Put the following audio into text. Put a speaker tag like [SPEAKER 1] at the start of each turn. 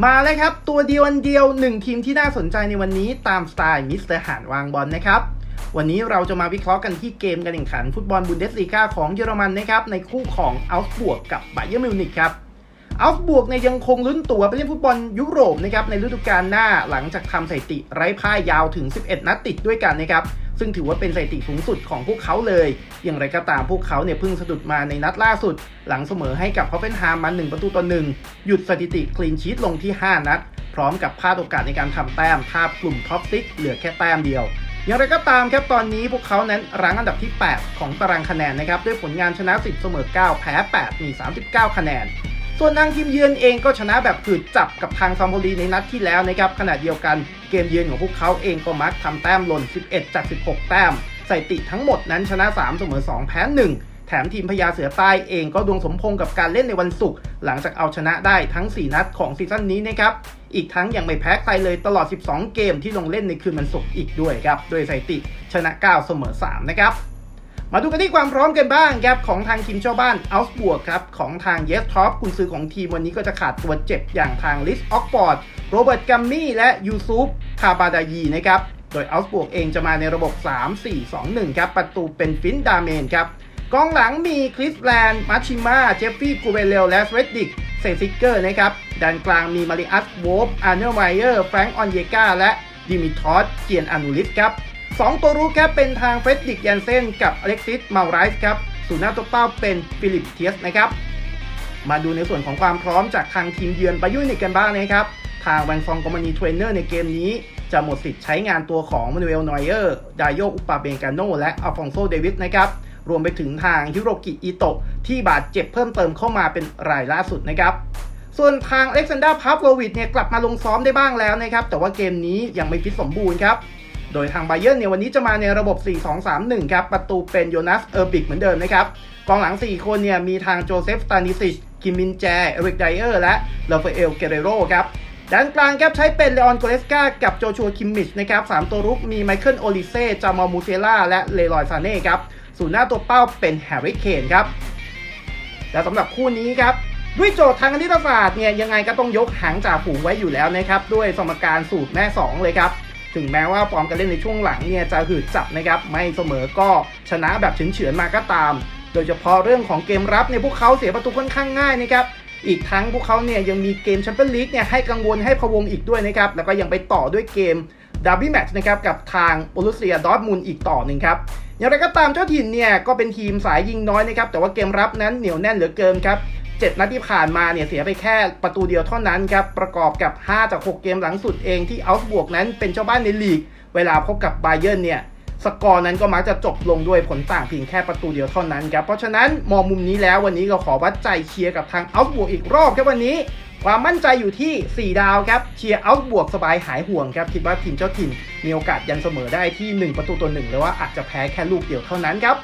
[SPEAKER 1] มาเลยครับ ตัวเดียวอันเดียวหนึ่งทีมที่น่าสนใจในวันนี้ตามสไตล์มิสเตอร์หานวางบอลนะครับ วันนี้เราจะมาวิเคราะห์กันที่เกมการแข่งขันฟุตบอลบุนเดสลีกาของเยอรมันนะครับในคู่ของอัลส์บวกกับไบเยอร์มิวนิกครับ อัลส์บวกเนี่ยยังคงลุ้นตั๋วไปเล่นฟุตบอลยุโรปนะครับในฤดูกาลหน้าหลังจากทำสถิติไร้พ่ายยาวถึง 11 นัดติดด้วยกันนะครับซึ่งถือว่าเป็นสถิติสูงสุดของพวกเขาเลย อย่างไรก็ตามพวกเขาเนี่ยเพิ่งสะดุดมาในนัดล่าสุด หลังเสมอให้กับฮอฟเฟนฮามมา1ประตูต่อ1หยุดสถิติคลีนชีตลงที่ 5 นัด พร้อมกับพลาดโอกาสในการทำแต้มทาบกลุ่มท็อปซิกเหลือแค่แต้มเดียวอย่างไรก็ตามครับตอนนี้พวกเขานั้นรั้งอันดับที่ 8 ของตารางคะแนนนะครับด้วยผลงานชนะ 10 เสมอ 9 แพ้ 8 มี 39 คะแนน ส่วนทางทีมเยือนเองก็ชนะแบบผืดจับกับทางซัมโบรีในนัดที่แล้วนะครับขณะเดียวกันเกมเยือนของพวกเขาเองก็มักทำแต้มหล่น 11 จาก 16 แต้มสถิติทั้งหมดนั้นชนะ 3 เสมอ 2 แพ้ 1แถมทีมพญาเสือใต้เองก็ดวงสมพงกับการเล่นในวันศุกร์หลังจากเอาชนะได้ทั้ง 4 นัดของซีซั่นนี้นะครับ อีกทั้งยังไม่แพ้ใครเลยตลอด 12 เกมที่ลงเล่นในคืนวันศุกร์อีกด้วยครับ โดยสถิติชนะ 9 เสมอ 3 นะครับ มาดูกันที่ความพร้อมกันบ้างครับของทางทีมเจ้าบ้านอัลส์บวกครับของทางเยสท็อปกุนซือของทีมวันนี้ก็จะขาดตัวเจ็บอย่างทางลิสออกฟอร์ดโรเบิร์ตกัมมี่และยูซุปคาบาดายีนะครับโดยอัลส์บวกเองจะมาในระบบ 3-4-2-1 ครับประตูเป็นฟินดาเมนครับกองหลังมีคริสแลนด์มาชิมาเจฟฟี่กูเบเลลและสเวดดิกเซซิกเกอร์นะครับด้านกลางมีมาริอัสโวฟอาร์เนลไมเออร์แฟรงก์ออนเยกาและดิมิทอสเกียนอานูลิสครับ สองตัวรู้ครับเป็นทางเฟรดดิกยันเซนกับอเล็กซิสเมาไรส์ครับส่วนหน้าตัวเป้าเป็นฟิลิปเทียสนะครับมาดูในส่วนของความพร้อมจากทางทีมเยือนบายุนิกกันบ้างนะครับ ทางแวนฟองกอมานีเทรนเนอร์ในเกมนี้ จะหมดสิทธิ์ใช้งานตัวของมานูเอลนอยเออร์ดายโยอุปาเบงกาโนและอัลฟองโซเดวิสนะครับรวมไปถึงทางฮิโรกิอิโตะที่บาดเจ็บเพิ่มเติมเข้ามาเป็นรายล่าสุดนะครับส่วนทางอเล็กซานดราพาฟโลวิดเนี่ยกลับมาลงซ้อมได้บ้างแล้วนะครับ แต่ว่าเกมนี้ยังไม่ฟิตสมบูรณ์ครับ โดยทางไบเยอร์เนี่ยวันนี้จะมาในระบบ 4-2-3-1 ครับ ประตูเป็นโยนัส เออร์บิกเหมือนเดิมนะครับ กองหลัง 4 คนเนี่ยมีทางโจเซฟ สตานิซิช คิมมินแจ เอริกไดเออร์ และลาฟาเอล เกเรโรครับด้านกลางครับใช้เป็นเลออนโกเลสกากับโจชัวคิมมิชนะครับ3ตัวรุกมีไมเคิลโอลิเซ่ จามอมูเซล่า และเลรอยซาเน่ครับส่วนหน้าตัวเป้าเป็นแฮร์รี่เคนครับ และสำหรับคู่นี้ครับด้วยโจทย์ทางคณิตศาสตร์เนี่ยยังไงก็ต้องยกหางจ่าฝูงไว้อยู่แล้วนะครับด้วยสมการสูตรแม่ 2 เลยครับ ถึงแม้ว่าฟอร์มการเล่นในช่วงหลังเนี่ยจะหืดจับนะครับไม่เสมอก็ชนะแบบเฉือนๆมาก็ตาม โดยเฉพาะเรื่องของเกมรับเนี่ยพวกเขาเสียประตูค่อนข้างง่ายนะครับอีกทั้งพวกเขาเนี่ยยังมีเกมแชมเปี้ยนลีกเนี่ยให้กังวลให้พะวงอีกด้วยนะครับแล้วก็ยังไปต่อด้วยเกมดาร์บี้แมตช์นะครับกับทางโบรุสเซียดอร์ทมุนด์อีกต่อหนึ่งครับอย่างไรก็ตามเจ้าถิ่นเนี่ยก็เป็นทีมสายยิงน้อยนะครับแต่ว่าเกมรับนั้นเหนียวแน่นเหลือเกินครับ 7 นัดที่ผ่านมาเนี่ยเสียไปแค่ประตูเดียวเท่านั้นครับ ประกอบกับ 5 จาก 6 เกมหลังสุดเองที่อัลส์บวกนั้นเป็นเจ้าบ้านในลีก เวลาพบกับไบเย r ร์นเนี่ยสกอร์นั้นก็มักจะจบลงด้วยผลต่างเพียงแค่ประตูเดียวเท่านั้นครับ เพราะฉะนั้นมองมุมนี้แล้ววันนี้เราขอวัดใจเชียร์กับทางอัลส์บวกอีกรอบครับวันนี้ ความมั่นใจอยู่ที่ 4 ดาวครับเชียร์อัลส์บวกสบายหายห่วงครับคิดว่าทีมเจ้าถิ่นมีโอกาสยันเสมอได้ที่ 1 ประตูต่อหนึ่งหรือว่าอาจจะแพ้แค่ลูกเดียวเท่านั้นครับ